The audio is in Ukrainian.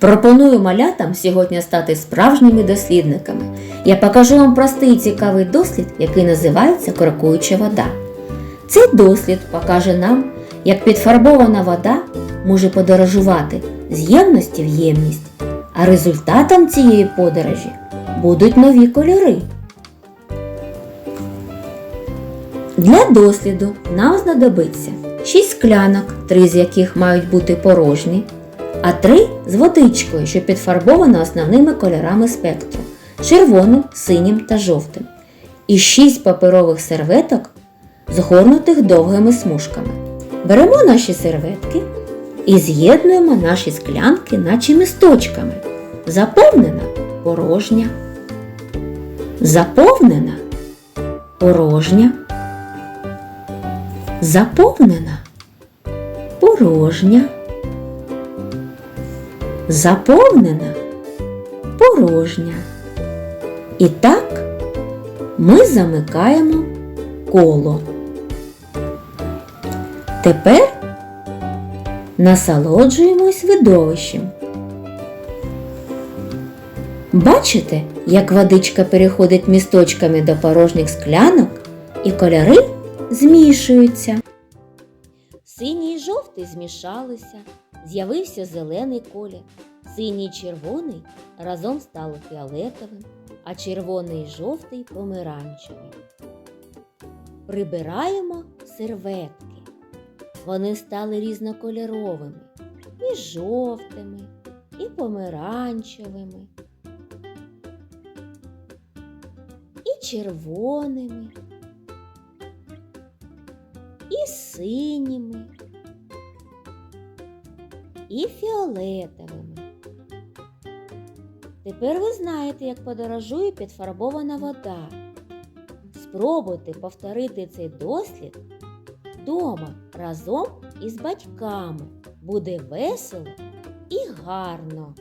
Пропоную малятам сьогодні стати справжніми дослідниками. Я покажу вам простий і цікавий дослід, який називається крокуюча вода. Цей дослід покаже нам, як підфарбована вода може подорожувати з ємності в ємність, а результатом цієї подорожі будуть нові кольори. Для досліду нам знадобиться 6 склянок, 3 з яких мають бути порожні, а 3 з водичкою, що підфарбована основними кольорами спектру червоним, синім та жовтим. І 6 паперових серветок, згорнутих довгими смужками. Беремо наші серветки і з'єднуємо наші склянки, наче місточками. Заповнена порожня. Заповнена порожня. Заповнена порожня. Заповнена порожня. І так ми замикаємо коло. Тепер насолоджуємось видовищем. Бачите, як водичка переходить місточками до порожніх склянок і кольори змішуються. Синій і жовтий змішалися, з'явився зелений колір. Синій червоний разом стали фіолетовим, а червоний жовтий помаранчевим. Прибираємо серветки. Вони стали різнокольоровими і жовтими, і помаранчевими, і червоними, і синіми, і фіолетовими. Тепер ви знаєте, як подорожує підфарбована вода. Спробуйте повторити цей дослід вдома разом із батьками. Буде весело і гарно.